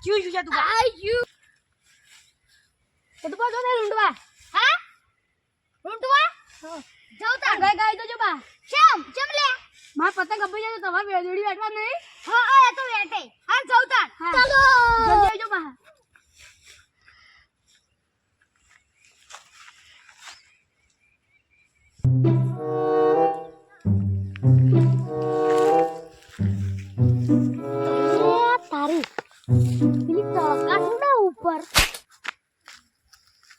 શું શું છે તું? આયુ તો તું પાછો ને રૂંડવા હા રૂંટવા જાઉં તાર ગાય ગાય તો જો બા શ્યામ ચમ લે માર પતંગ કપાઈ જાય તો તમારે હા તો તાર ચાલો જલ્દી પેલી ચળકાટ ઉડે ઉપર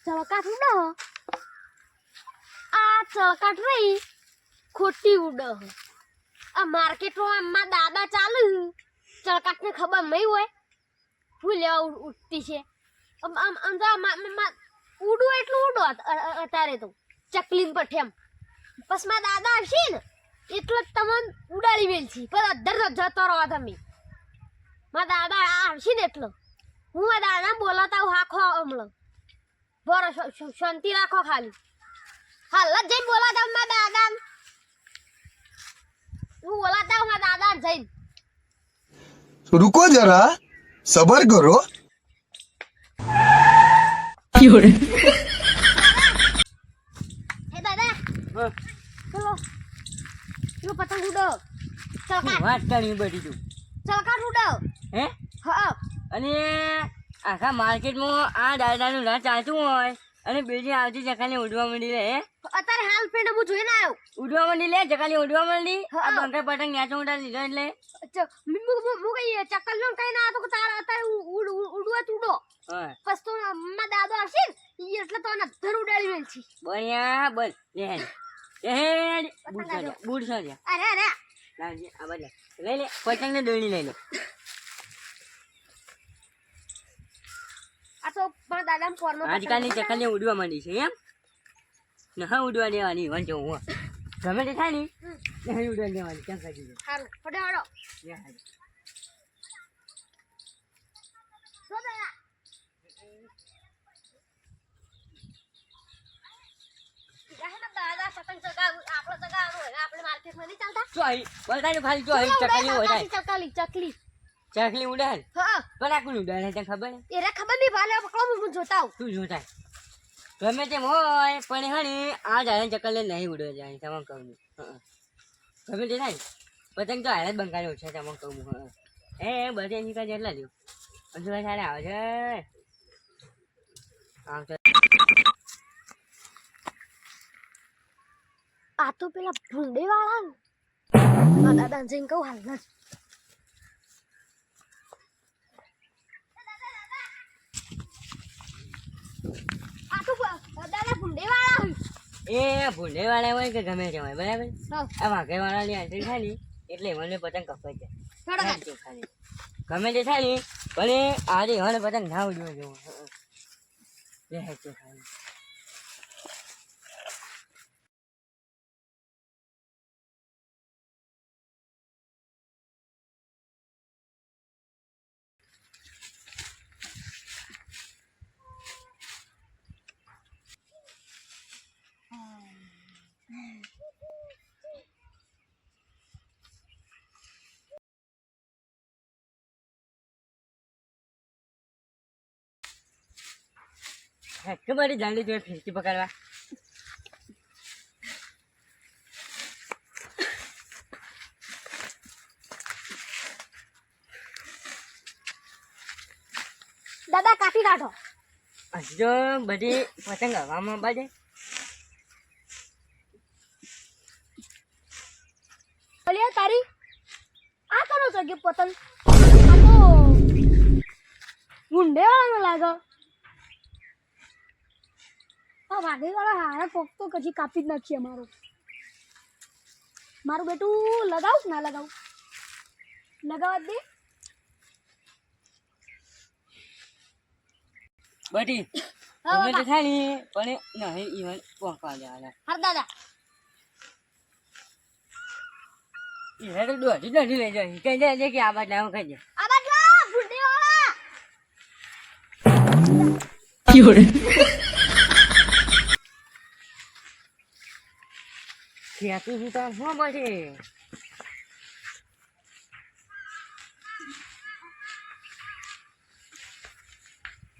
ચળકાટ ઉડે આ ચળકાટ રહી ખોટી ઉડ આ માર્કેટમાં આમાં દાદા ચાલુ ચળકાટ ને ખબર નહીં હોય હું લેવા ઉડતી છે આમ આમ તો ઉડું એટલું ઉડો અત્યારે તો ચકલીન પર ઠેમ બસમાં દાદા હશે ને એટલે જ તમને ઉડાડી છે પણ અધર જતો રહો તમે મારા દાદા આવશે ને એટલો હું આ દાદા બોલાતા હું હાખો હમણાં. બોરો શાંતિ રાખો ખાલી. હાલ જ જઈને બોલાતા હું દાદા હું બોલાતા હું દાદા જઈ રૂકો જરા સબર કરો. યોડે એ દાદા ચલો. ચલો પતંગ ઉડો. ચલકા વાત કરી બેઠી તું ચલકા ઉડો. હે? હા. અને આખા માર્કેટમાં આ દાદાનું રાત ચાલતું હોય અને બીજી આવતી ચકાલી ઉડવા માંડી લે અત્યારે હાલ ફ્રેન્ડ હું જોઈને આવ્યો ઉડવા માંડી લે ચકાલી ઉડવા માંડી. આ બંકર પતંગ ન્યાચો ઉડા લીધો એટલે. હું કઈ ચક્કર લો કઈ ના તો તાર અત્યારે ઉડવા ઉડો. બસ તો મા દાદો ને એટલે તો ધર ઉડાડી વેલ છે. બન્યા બસ લે હેડ લે હેડ સાજા બૂટ સાજા અરે અરે. લાવજે આ લઈ લે પતંગ ને દોડી લઈ લે. આ તો મારા દાદા ફોર્મ આજકાલની ચકાલી ઉડવા માંડી છે એમ? ને ઉડવા દેવાની વાંચો હું. ગમે તે થાય ને નહીં ઉડવા દેવાની કેમ કાઢી દે? સારું ફટે હડો આપણે માર્કેટમાં નહીં ચાલતા? ચકલી ચકલી. ચકલી ઉડાન હા. બરાક કોણ ઉડાડે તને ખબર? હે? એને ખબર નહીં ભાલે પકડો હું જોતા આવું. તું જોતા ગમે તેમ હોય પણ હણી આ જાય ચકલે નહીં ઉડે જાય તમે કહું. ગમે તે થાય પતંગ તો હાલત જ બંકાયો છે તમે કહું. હં. એ બધે એની કાંઈ એટલા લ્યો. હજુ સારા આવે છે. આ તો પેલા ભૂંડે વાળા દાદા જઈને કહું હાલ જ આ તો દાદા ભૂંડે વાળા એ ભૂંડે વાળા હોય કે ગમે તે હોય બરાબર આ વાઘે વાળાની એન્ટ્રી થાય ને એટલે મને પતંગ કપાઈ જાય ખાલી. ગમે તે થાય ને ભલે આજે હણ પતંગ ના ઉડવા જવું ખાલી. કે બધી જાણી જોઈએ ફિરકી પકડવા. દાદા કાપી કાઢો. હજી બધી પતંગ હવામાં બાજે અલિયા તારી? આ કરો છો કે પતંગ? આ તો લાગે. આ વાઘે વાળા હારા કોક તો કજી કાપી જ નાખીએ અમારું. મારું બેટું લગાવું કે ના લગાવું. લગાવવા દે. બધી હા, ગમે થાય ને પણ નહીં ઈવન પહોંચવા જવાના હર દાદા. એ હેડ દોઢી દોઢી લઈ જાય. કઈ જાય કે આ બાજુ આવું કઈ જાય આ બાજુ ભૂંડે વાળા ખેતું સુતા શું પછી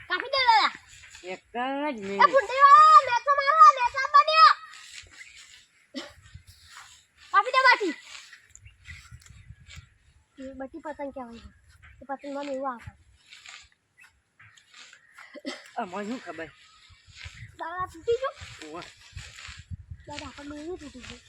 કાપી દે દાદા એક જ મિનિટ બુઢીઓ મેચો મારો મેચો બન્યો કાપી દે બાટી એ બટી પતંગ કહેવાય છે પતંગ મને એવું આવે અમારે શું ખબર દાદા તૂટી ગયો. દાદા આપણને એવું તૂટી ગયું